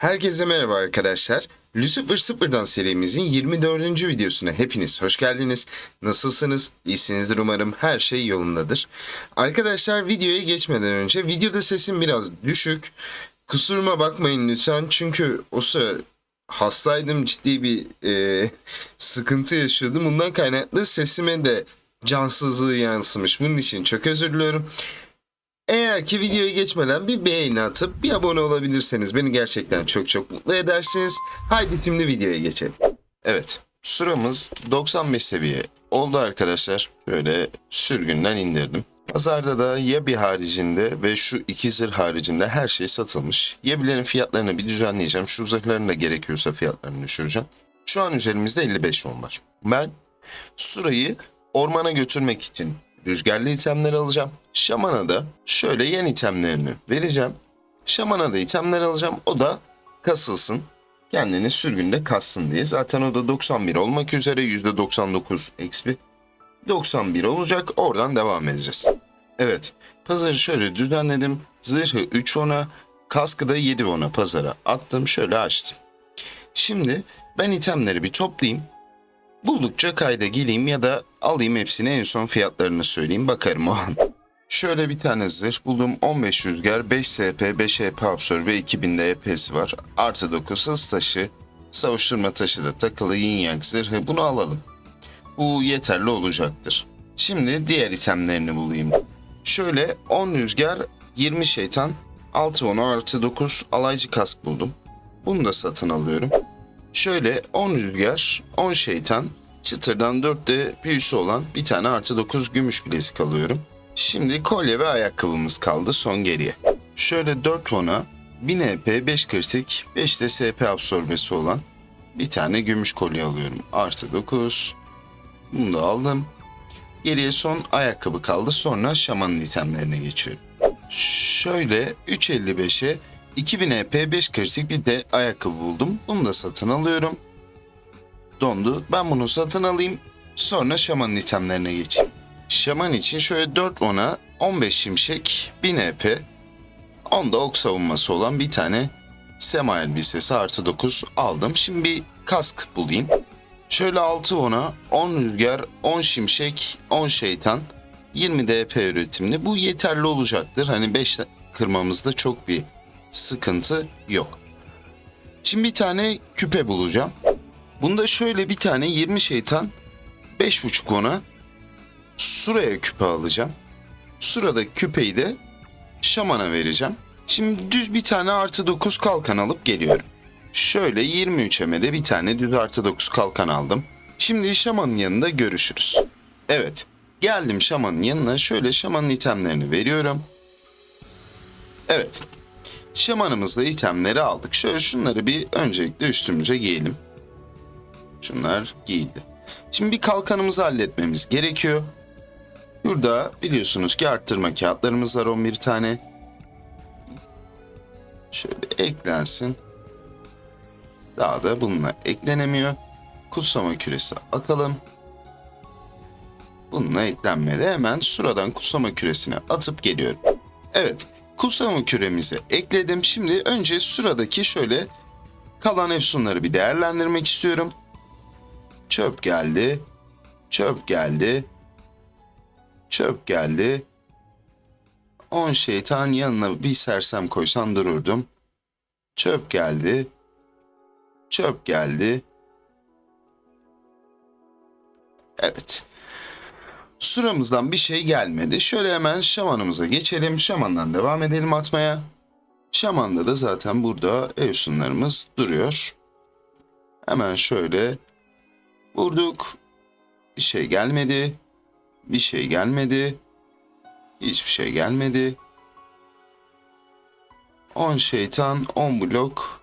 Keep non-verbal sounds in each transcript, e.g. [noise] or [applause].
Herkese merhaba arkadaşlar. Lucifer Sıfırdan serimizin 24. videosuna hepiniz hoş geldiniz. Nasılsınız? İyisinizdir umarım. Her şey yolundadır. Arkadaşlar videoya geçmeden önce videoda sesim biraz düşük. Kusuruma bakmayın lütfen çünkü o sıra hastaydım ciddi bir e, sıkıntı yaşıyordum. Bundan kaynaklı sesime de cansızlığı yansımış. Bunun için çok özür diliyorum. Eğer ki videoya geçmeden bir beğeni atıp bir abone olabilirseniz beni gerçekten çok çok mutlu edersiniz. Haydi şimdi videoya geçelim. Evet sıramız 95 seviye oldu arkadaşlar. Böyle sürgünden indirdim. Pazarda da ya bir haricinde ve şu iki zırh haricinde her şey satılmış. Yebilerin fiyatlarını bir düzenleyeceğim. Şu zırhların da gerekiyorsa fiyatlarını düşüreceğim. Şu an üzerimizde 55 won var. Ben Sura'yı ormana götürmek için rüzgarlı itemler alacağım. Şaman'a da şöyle yen itemlerini vereceğim. Şaman'a da itemler alacağım. O da kasılsın. Kendini sürgünde kassın diye. Zaten o da 91 olmak üzere %99 XP. 91 olacak. Oradan devam edeceğiz. Evet. Pazarı şöyle düzenledim. Zırhı 3 ona, kaskı da 7 ona pazara attım. Şöyle açtım. Şimdi ben itemleri bir toplayayım. Buldukça kayda gireyim ya da alayım hepsini en son fiyatlarını söyleyeyim bakarım o an. [laughs] Şöyle bir tane zırh buldum 15 rüzgar 5 SP 5 EP absorbe 2000'de EP'si var. Artı 9 hız taşı savuşturma taşı da takılı yin yang zırhı bunu alalım. Bu yeterli olacaktır. Şimdi diğer itemlerini bulayım. Şöyle 10 rüzgar 20 şeytan 6 onu artı 9 alaycı kask buldum. Bunu da satın alıyorum. Şöyle 10 rüzgar, 10 şeytan, çıtırdan 4 de büyüsü olan bir tane artı 9 gümüş bilezik alıyorum. Şimdi kolye ve ayakkabımız kaldı son geriye. Şöyle 4 vona, 1000 EP, 5 kritik, 5 de SP absorbesi olan bir tane gümüş kolye alıyorum. Artı 9. Bunu da aldım. Geriye son ayakkabı kaldı. Sonra şamanın itemlerine geçiyorum. Şöyle 3.55'e 2000 EP 5 kritik bir de ayakkabı buldum. Bunu da satın alıyorum. Dondu. Ben bunu satın alayım. Sonra şamanın itemlerine geçeyim. Şaman için şöyle 4 ona 15 şimşek 1000 EP 10 da ok savunması olan bir tane sema elbisesi artı 9 aldım. Şimdi bir kask bulayım. Şöyle 6 ona 10 rüzgar 10 şimşek 10 şeytan 20 DP üretimli. Bu yeterli olacaktır. Hani 5 kırmamızda çok bir sıkıntı yok. Şimdi bir tane küpe bulacağım. Bunda şöyle bir tane 20 şeytan 5.5 ona Sura'ya küpe alacağım. Sura'da küpeyi de şamana vereceğim. Şimdi düz bir tane artı 9 kalkan alıp geliyorum. Şöyle 23 emede bir tane düz artı 9 kalkan aldım. Şimdi şamanın yanında görüşürüz. Evet geldim şamanın yanına şöyle şamanın itemlerini veriyorum. Evet Şamanımızda itemleri aldık. Şöyle şunları bir öncelikle üstümüze giyelim. Şunlar giyildi. Şimdi bir kalkanımızı halletmemiz gerekiyor. Burada biliyorsunuz ki arttırma kağıtlarımız var 11 tane. Şöyle eklensin. Daha da bununla eklenemiyor. Kutsama küresi atalım. Bununla eklenmedi. Hemen suradan kutsama küresine atıp geliyorum. Evet. Kutsama küremizi ekledim. Şimdi önce sıradaki şöyle kalan efsunları bir değerlendirmek istiyorum. Çöp geldi. Çöp geldi. Çöp geldi. 10 şeytan yanına bir sersem koysam dururdum. Çöp geldi. Çöp geldi. Evet. Sıramızdan bir şey gelmedi. Şöyle hemen şamanımıza geçelim. Şamandan devam edelim atmaya. Şamanda da zaten burada evsunlarımız duruyor. Hemen şöyle vurduk. Bir şey gelmedi. Bir şey gelmedi. Hiçbir şey gelmedi. 10 şeytan, 10 blok.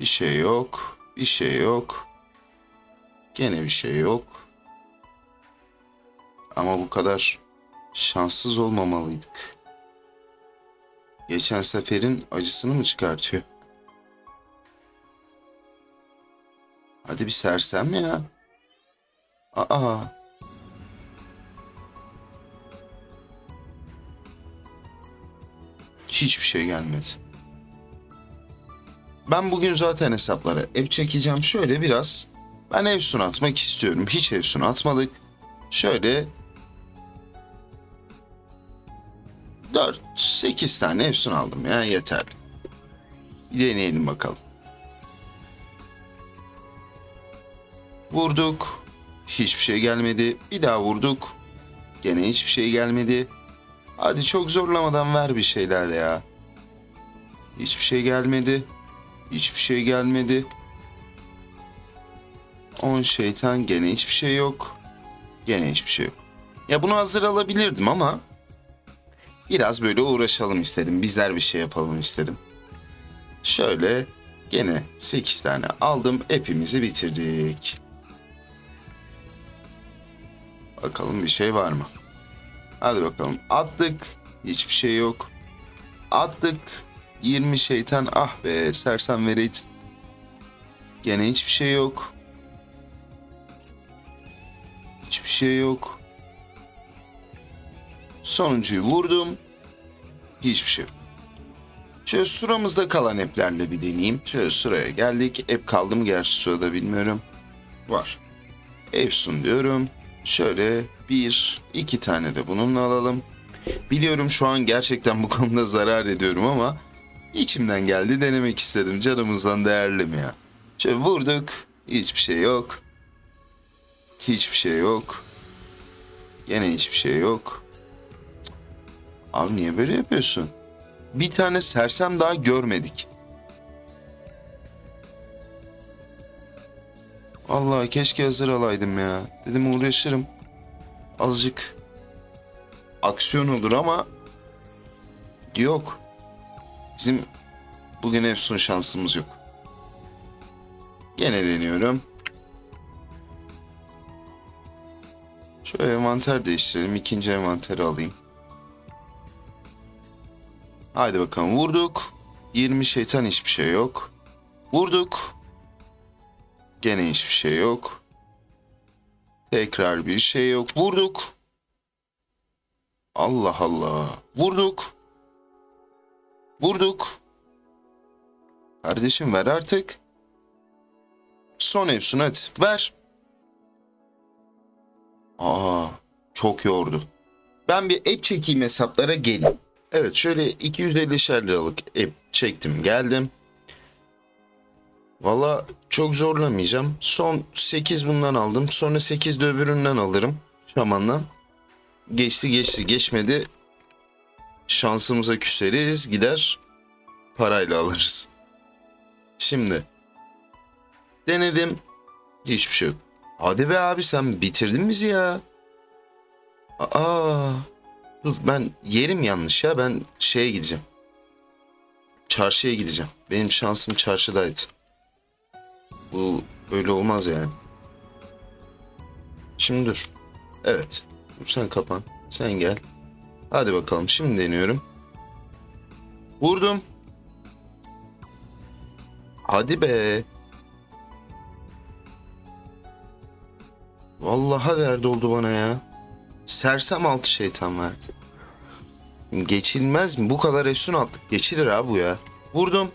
Bir şey yok. Bir şey yok. Gene bir şey yok. Ama bu kadar şanssız olmamalıydık. Geçen seferin acısını mı çıkartıyor? Hadi bir sersem ya. Aa. Hiçbir şey gelmedi. Ben bugün zaten hesaplara ev çekeceğim. Şöyle biraz ben ev sun atmak istiyorum. Hiç ev sun atmadık. Şöyle 4-8 tane ev sun aldım ya yeterli. Deneyelim bakalım. Vurduk. Hiçbir şey gelmedi. Bir daha vurduk. Gene hiçbir şey gelmedi. Hadi çok zorlamadan ver bir şeyler ya. Hiçbir şey gelmedi. Hiçbir şey gelmedi. 10 şeytan gene hiçbir şey yok. Gene hiçbir şey yok. Ya bunu hazır alabilirdim ama biraz böyle uğraşalım istedim. Bizler bir şey yapalım istedim. Şöyle gene 8 tane aldım. Hepimizi bitirdik. Bakalım bir şey var mı? Hadi bakalım. Attık. Hiçbir şey yok. Attık. 20 şeytan. Ah be sersem vereydin. Gene hiçbir şey yok. Hiçbir şey yok. Sonuncuyu vurdum. Hiçbir şey. Şöyle suramızda kalan app'lerle bir deneyeyim. Şöyle suraya geldik. App kaldı mı gerçi surada bilmiyorum. Var. Evsun diyorum. Şöyle bir, iki tane de bununla alalım. Biliyorum şu an gerçekten bu konuda zarar ediyorum ama içimden geldi denemek istedim. Canımızdan değerli mi ya? Şöyle vurduk. Hiçbir şey yok. Hiçbir şey yok. Gene hiçbir şey yok. Abi niye böyle yapıyorsun? Bir tane sersem daha görmedik. Allah keşke hazır alaydım ya. Dedim uğraşırım. Azıcık aksiyon olur ama yok. Bizim bugün Efsun şansımız yok. Gene deniyorum. Şöyle envanter değiştirelim. İkinci envanteri alayım. Haydi bakalım vurduk. 20 şeytan hiçbir şey yok. Vurduk. Gene hiçbir şey yok. Tekrar bir şey yok. Vurduk. Allah Allah. Vurduk. Vurduk. Kardeşim ver artık. Son Efsun hadi ver. Aa çok yordu. Ben bir app çekeyim hesaplara geleyim. Evet şöyle 250 liralık app çektim geldim. Valla çok zorlamayacağım. Son 8 bundan aldım. Sonra 8 de öbüründen alırım. Şamanla. Geçti geçti geçmedi. Şansımıza küseriz gider. Parayla alırız. Şimdi. Denedim. Hiçbir şey yok. Hadi be abi sen bitirdin bizi ya. Aa. Dur ben yerim yanlış ya. Ben şeye gideceğim. Çarşıya gideceğim. Benim şansım çarşıdaydı. Bu öyle olmaz yani. Şimdi dur. Evet. Dur sen kapan. Sen gel. Hadi bakalım. Şimdi deniyorum. Vurdum. Hadi be. Vallahi derdi oldu bana ya. Sersem altı şeytan verdi. Geçilmez mi? Bu kadar efsun attık. Geçilir abi bu ya. Vurdum.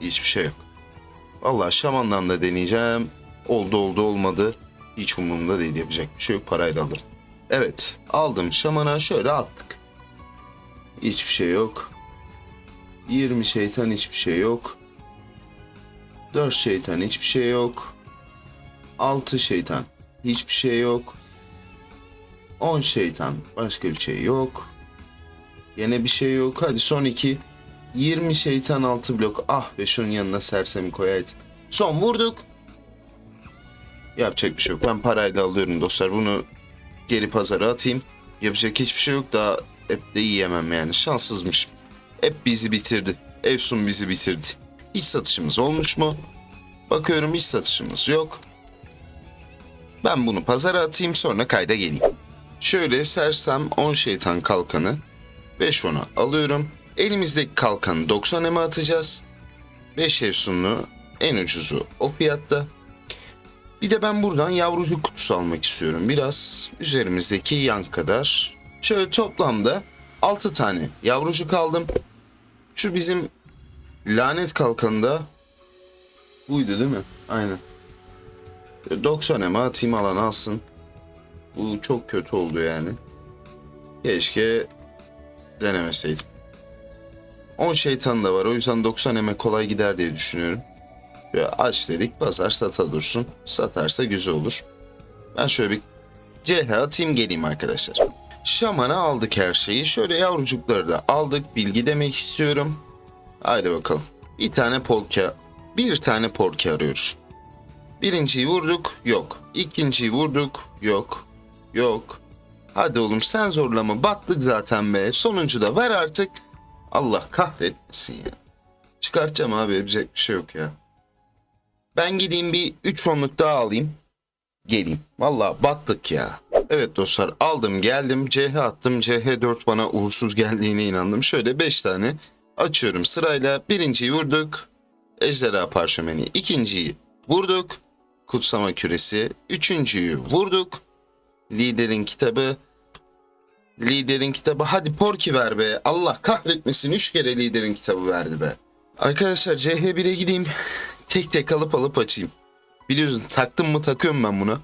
Hiçbir şey yok. Vallahi şamandan da deneyeceğim. Oldu oldu olmadı. Hiç umurumda değil yapacak bir şey yok parayla alırım. Evet aldım şamana şöyle attık. Hiçbir şey yok. 20 şeytan hiçbir şey yok. 4 şeytan hiçbir şey yok. 6 şeytan hiçbir şey yok. 10 şeytan başka bir şey yok. Yine bir şey yok. Hadi son 2. 20 şeytan altı blok. Ah be şunun yanına sersemi koyaydın. Son vurduk. Yapacak bir şey yok. Ben parayla alıyorum dostlar. Bunu geri pazara atayım. Yapacak hiçbir şey yok. Daha hep de yiyemem yani. Şanssızmış. Hep bizi bitirdi. Efsun bizi bitirdi. Hiç satışımız olmuş mu? Bakıyorum hiç satışımız yok. Ben bunu pazara atayım sonra kayda geleyim. Şöyle sersem 10 şeytan kalkanı 5 onu alıyorum. Elimizdeki kalkanı 90 eme atacağız. 5 efsunlu en ucuzu o fiyatta. Bir de ben buradan yavrucuk kutusu almak istiyorum. Biraz üzerimizdeki yan kadar. Şöyle toplamda 6 tane yavrucuk aldım. Şu bizim lanet kalkanında buydu değil mi? Aynen. 90 ema atayım alan alsın. Bu çok kötü oldu yani. Keşke denemeseydim. 10 şeytan da var o yüzden 90 eme kolay gider diye düşünüyorum. Şöyle aç dedik basar sata dursun. Satarsa güzel olur. Ben şöyle bir CH atayım geleyim arkadaşlar. Şaman'a aldık her şeyi. Şöyle yavrucukları da aldık. Bilgi demek istiyorum. Haydi bakalım. Bir tane polka, bir tane polka arıyoruz. Birinciyi vurduk, yok. İkinciyi vurduk, yok. Yok. Hadi oğlum sen zorlama. Battık zaten be. Sonuncu da ver artık. Allah kahretmesin ya. Çıkartacağım abi yapacak bir şey yok ya. Ben gideyim bir 3 onluk daha alayım. Geleyim. Valla battık ya. Evet dostlar aldım geldim CH attım CH4 bana uğursuz geldiğine inandım. Şöyle 5 tane açıyorum sırayla. Birinciyi vurduk. Ejderha parşömeni. İkinciyi vurduk. Kutsama küresi. Üçüncüyü vurduk. Liderin kitabı. Liderin kitabı. Hadi Porki ver be. Allah kahretmesin. Üç kere liderin kitabı verdi be. Arkadaşlar CH1'e gideyim. Tek tek alıp alıp açayım. Biliyorsun taktım mı takıyorum ben buna.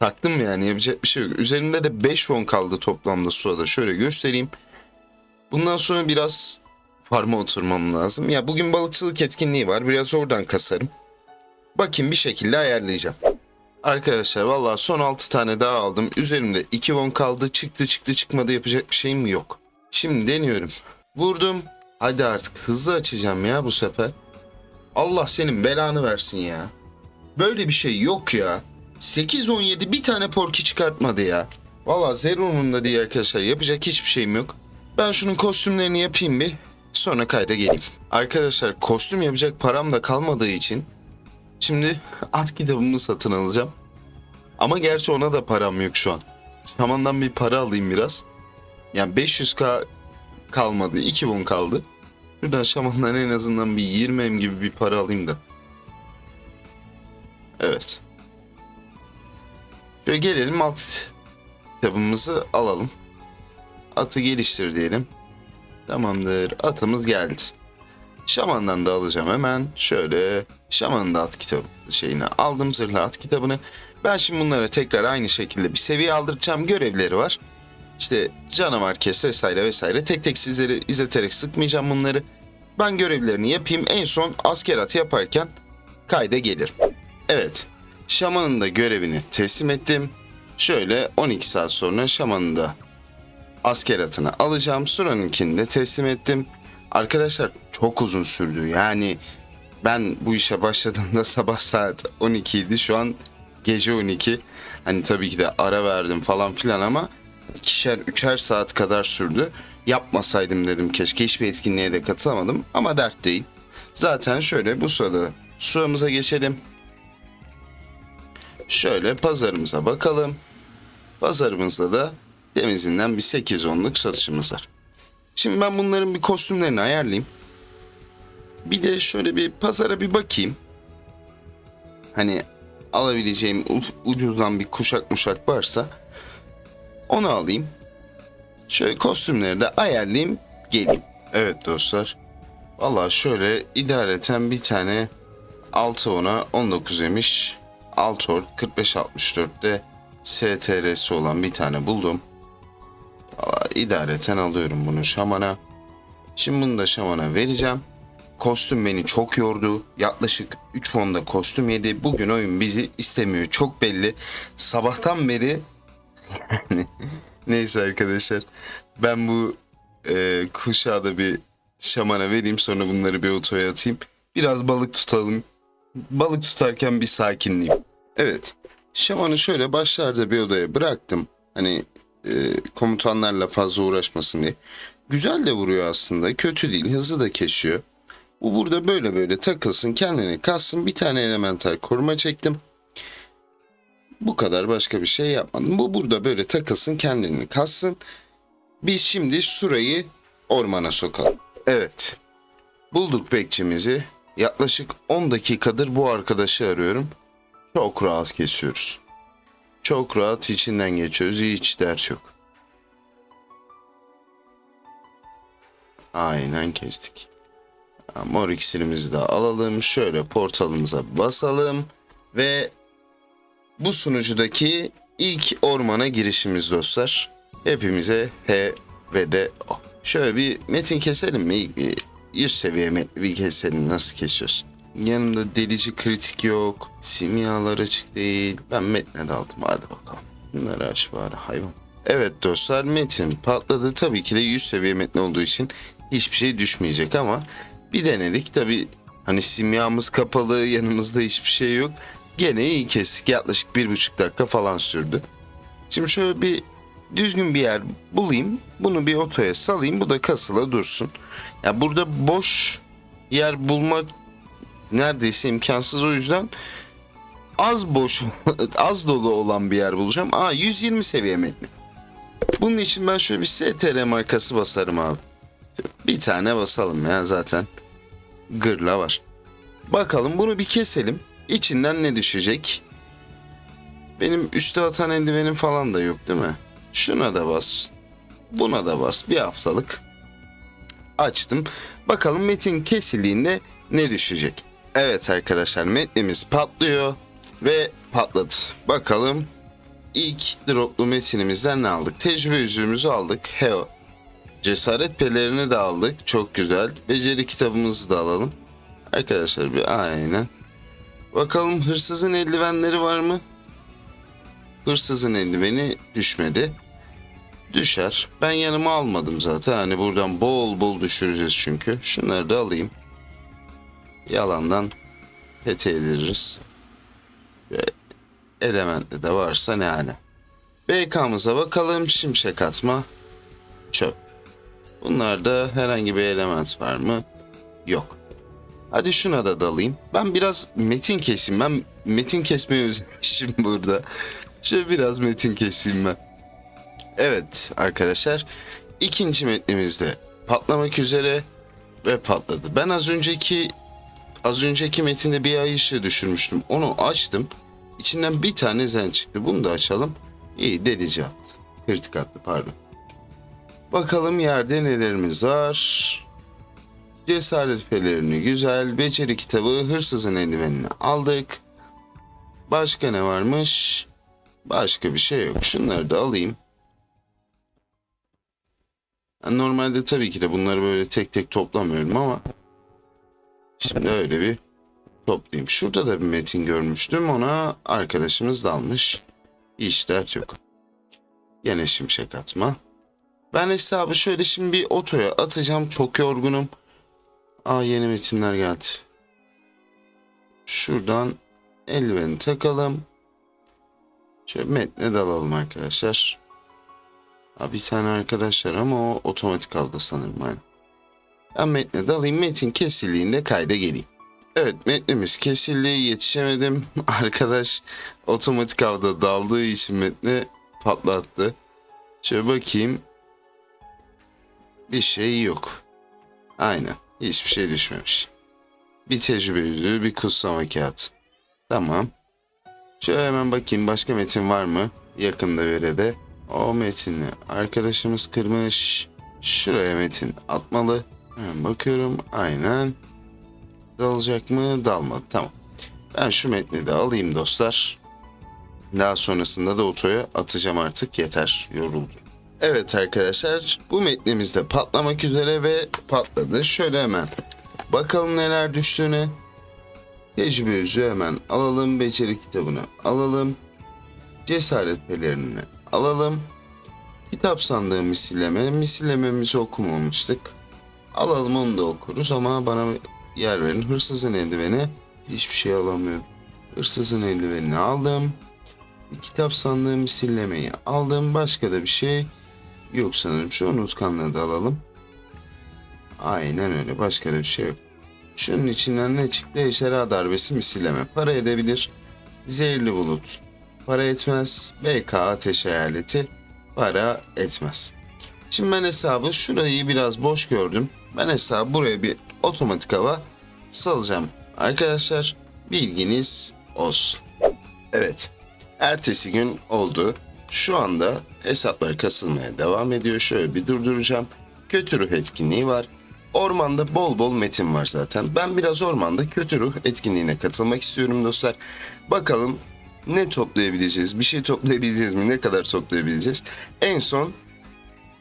Taktım yani yapacak bir şey yok. Üzerimde de 5 won kaldı toplamda suada. Şöyle göstereyim. Bundan sonra biraz farma oturmam lazım. Ya bugün balıkçılık etkinliği var. Biraz oradan kasarım. Bakayım bir şekilde ayarlayacağım. Arkadaşlar vallahi son 6 tane daha aldım. Üzerimde 2 won kaldı. Çıktı çıktı çıkmadı yapacak bir şeyim yok. Şimdi deniyorum. Vurdum. Hadi artık hızlı açacağım ya bu sefer. Allah senin belanı versin ya. Böyle bir şey yok ya. 8-17 bir tane porki çıkartmadı ya. Valla Zero'nun da diye arkadaşlar yapacak hiçbir şeyim yok. Ben şunun kostümlerini yapayım bir. Sonra kayda geleyim. Arkadaşlar kostüm yapacak param da kalmadığı için şimdi at kitabımı satın alacağım. Ama gerçi ona da param yok şu an. Şamandan bir para alayım biraz. Yani 500k kalmadı. 2 won kaldı. Şuradan şamandan en azından bir 20 em gibi bir para alayım da. Evet. Şöyle gelelim alt kitabımızı alalım. Atı geliştir diyelim. Tamamdır. Atımız geldi. Şaman'dan da alacağım hemen. Şöyle Şaman'ın da at kitabı şeyini aldım. Zırhlı at kitabını. Ben şimdi bunlara tekrar aynı şekilde bir seviye aldıracağım. Görevleri var. İşte canavar kes vesaire vesaire. Tek tek sizleri izleterek sıkmayacağım bunları. Ben görevlerini yapayım. En son asker atı yaparken kayda gelirim. Evet. Şaman'ın da görevini teslim ettim. Şöyle 12 saat sonra Şaman'ın da asker atını alacağım. Sura'nınkini de teslim ettim. Arkadaşlar çok uzun sürdü. Yani ben bu işe başladığımda [laughs] sabah saat 12 idi. Şu an gece 12. Hani tabii ki de ara verdim falan filan ama ikişer üçer saat kadar sürdü. Yapmasaydım dedim keşke hiçbir etkinliğe de katılamadım ama dert değil. Zaten şöyle bu sırada suamıza geçelim. Şöyle pazarımıza bakalım. Pazarımızda da temizinden bir 8 onluk satışımız var. Şimdi ben bunların bir kostümlerini ayarlayayım. Bir de şöyle bir pazara bir bakayım. Hani alabileceğim ucuzdan bir kuşak muşak varsa onu alayım. Şöyle kostümleri de ayarlayayım geleyim. Evet dostlar. Valla şöyle idareten bir tane 6 ona 19 emiş. Altor 4564'te STR'si olan bir tane buldum. İdareten alıyorum bunu şamana. Şimdi bunu da şamana vereceğim. Kostüm beni çok yordu. Yaklaşık 3 onda kostüm yedi. Bugün oyun bizi istemiyor. Çok belli. Sabahtan beri yani [laughs] neyse arkadaşlar. Ben bu e, kuşağı da bir şamana vereyim. Sonra bunları bir otoya atayım. Biraz balık tutalım. Balık tutarken bir sakinleyeyim. Evet. Şamanı şöyle başlarda bir odaya bıraktım. Hani e, komutanlarla fazla uğraşmasın diye. Güzel de vuruyor aslında. Kötü değil. Hızlı da kesiyor. Bu burada böyle böyle takılsın. Kendini kassın. Bir tane elementer koruma çektim. Bu kadar başka bir şey yapmadım. Bu burada böyle takılsın. Kendini kassın. Biz şimdi Sura'yı ormana sokalım. Evet. Bulduk bekçimizi. Yaklaşık 10 dakikadır bu arkadaşı arıyorum. Çok rahat kesiyoruz. Çok rahat içinden geçiyoruz. Hiç dert yok. Aynen kestik. Mor iksirimizi de alalım. Şöyle portalımıza basalım. Ve bu sunucudaki ilk ormana girişimiz dostlar. Hepimize H ve O. Şöyle bir metin keselim mi? Bir 100 seviye metni bir keselim. Nasıl kesiyorsun? Yanımda delici kritik yok. Simyalar açık değil. Ben metne daldım. Hadi bakalım. Bunları aç bari hayvan. Evet dostlar metin patladı. Tabii ki de 100 seviye metni olduğu için hiçbir şey düşmeyecek ama bir denedik. Tabii hani simyamız kapalı yanımızda hiçbir şey yok. Gene iyi kestik. Yaklaşık bir buçuk dakika falan sürdü. Şimdi şöyle bir düzgün bir yer bulayım. Bunu bir otoya salayım. Bu da kasıla dursun. Ya burada boş yer bulmak neredeyse imkansız o yüzden az boş [laughs] az dolu olan bir yer bulacağım. Aa 120 seviye metni. Bunun için ben şöyle bir STR markası basarım abi. Bir tane basalım ya zaten. Gırla var. Bakalım bunu bir keselim. İçinden ne düşecek? Benim üste atan eldivenim falan da yok değil mi? Şuna da bas. Buna da bas. Bir haftalık. Açtım. Bakalım metin kesildiğinde ne düşecek? Evet arkadaşlar metnimiz patlıyor ve patladı. Bakalım ilk droplu metinimizden ne aldık? Tecrübe yüzüğümüzü aldık. Heo. Cesaret pelerini de aldık. Çok güzel. Beceri kitabımızı da alalım. Arkadaşlar bir aynen. Bakalım hırsızın eldivenleri var mı? Hırsızın eldiveni düşmedi. Düşer. Ben yanıma almadım zaten. Hani buradan bol bol düşüreceğiz çünkü. Şunları da alayım. Yalandan pete ederiz. Ve elementli de varsa ne hale. BK'mıza bakalım. Şimşek atma. Çöp. Bunlarda herhangi bir element var mı? Yok. Hadi şuna da dalayım. Ben biraz metin keseyim. Ben metin kesmeyi özlemişim [laughs] burada. Şöyle biraz metin keseyim ben. Evet arkadaşlar. ikinci metnimizde patlamak üzere ve patladı. Ben az önceki az önceki metinde bir ay ışığı düşürmüştüm. Onu açtım. İçinden bir tane zen çıktı. Bunu da açalım. İyi delici attı. Kritik attı pardon. Bakalım yerde nelerimiz var. Cesaret pelerini güzel. Beceri kitabı hırsızın eldivenini aldık. Başka ne varmış? Başka bir şey yok. Şunları da alayım. Normalde tabii ki de bunları böyle tek tek toplamıyorum ama şimdi öyle bir toplayayım. Şurada da bir metin görmüştüm. Ona arkadaşımız dalmış. Hiç dert yok. Yine şimşek atma. Ben hesabı şöyle şimdi bir otoya atacağım. Çok yorgunum. Aa yeni metinler geldi. Şuradan eldiveni takalım. Şöyle metne dalalım arkadaşlar. Ha, bir tane arkadaşlar ama o otomatik aldı sanırım yani. Ben metne dalayım. Metin kesildiğinde kayda geleyim. Evet metnimiz kesildi. Yetişemedim. [laughs] Arkadaş otomatik avda daldığı için metni patlattı. Şöyle bakayım. Bir şey yok. Aynen. Hiçbir şey düşmemiş. Bir tecrübe yüzüğü, bir kutsama kağıt. Tamam. Şöyle hemen bakayım başka metin var mı? Yakında verede. O metini arkadaşımız kırmış. Şuraya metin atmalı. Hemen bakıyorum. Aynen. Dalacak mı? Dalmadı. Tamam. Ben şu metni de alayım dostlar. Daha sonrasında da otoya atacağım artık. Yeter. Yoruldum. Evet arkadaşlar bu metnimiz de patlamak üzere ve patladı. Şöyle hemen bakalım neler düştüğüne. Tecrübe yüzüğü hemen alalım. Beceri kitabını alalım. Cesaret pelerini alalım. Kitap sandığı misilleme. Misillememizi okumamıştık. Alalım onu da okuruz ama bana yer verin. Hırsızın eldiveni. Hiçbir şey alamıyorum. Hırsızın eldivenini aldım. Kitap sandığı misillemeyi aldım. Başka da bir şey yok sanırım. Şu unutkanlığı da alalım. Aynen öyle. Başka da bir şey yok. Şunun içinden ne çıktı? Ejderha darbesi misilleme. Para edebilir. Zehirli bulut. Para etmez. BK ateş hayaleti. Para etmez. Şimdi ben hesabı şurayı biraz boş gördüm. Ben hesabı buraya bir otomatik hava salacağım. Arkadaşlar bilginiz olsun. Evet. Ertesi gün oldu. Şu anda hesaplar kasılmaya devam ediyor. Şöyle bir durduracağım. Kötü ruh etkinliği var. Ormanda bol bol metin var zaten. Ben biraz ormanda kötü ruh etkinliğine katılmak istiyorum dostlar. Bakalım ne toplayabileceğiz? Bir şey toplayabileceğiz mi? Ne kadar toplayabileceğiz? En son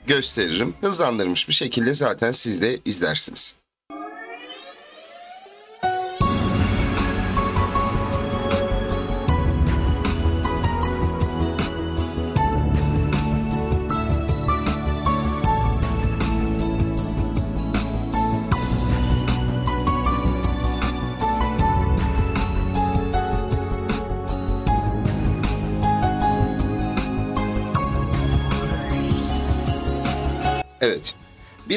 gösteririm. Hızlandırmış bir şekilde zaten siz de izlersiniz.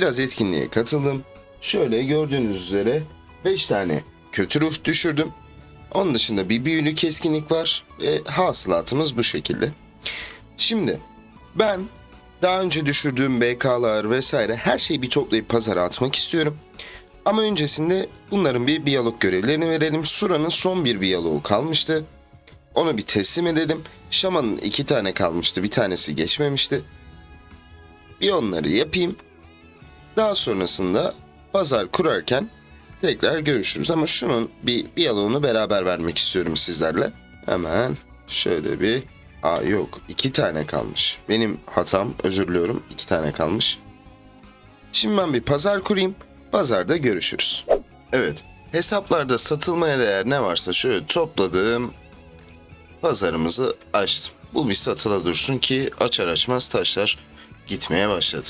Biraz etkinliğe katıldım. Şöyle gördüğünüz üzere 5 tane kötü ruh düşürdüm. Onun dışında bir büyülü keskinlik var ve hasılatımız bu şekilde. Şimdi ben daha önce düşürdüğüm BK'lar vesaire her şeyi bir toplayıp pazara atmak istiyorum. Ama öncesinde bunların bir biyolog görevlerini verelim. Sura'nın son bir biyoloğu kalmıştı. Onu bir teslim edelim. Şaman'ın iki tane kalmıştı. Bir tanesi geçmemişti. Bir onları yapayım. Daha sonrasında pazar kurarken tekrar görüşürüz. Ama şunun bir diyaloğunu beraber vermek istiyorum sizlerle. Hemen şöyle bir... Aa yok iki tane kalmış. Benim hatam özür diliyorum. iki tane kalmış. Şimdi ben bir pazar kurayım. Pazarda görüşürüz. Evet. Hesaplarda satılmaya değer ne varsa şöyle topladım. Pazarımızı açtım. Bu bir satıla dursun ki açar açmaz taşlar gitmeye başladı.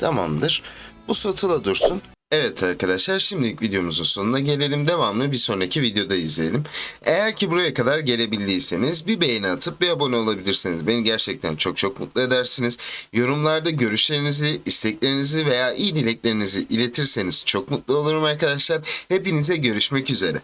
Tamamdır. Bu satıla dursun. Evet arkadaşlar şimdilik videomuzun sonuna gelelim. Devamlı bir sonraki videoda izleyelim. Eğer ki buraya kadar gelebildiyseniz bir beğeni atıp bir abone olabilirsiniz. Beni gerçekten çok çok mutlu edersiniz. Yorumlarda görüşlerinizi, isteklerinizi veya iyi dileklerinizi iletirseniz çok mutlu olurum arkadaşlar. Hepinize görüşmek üzere.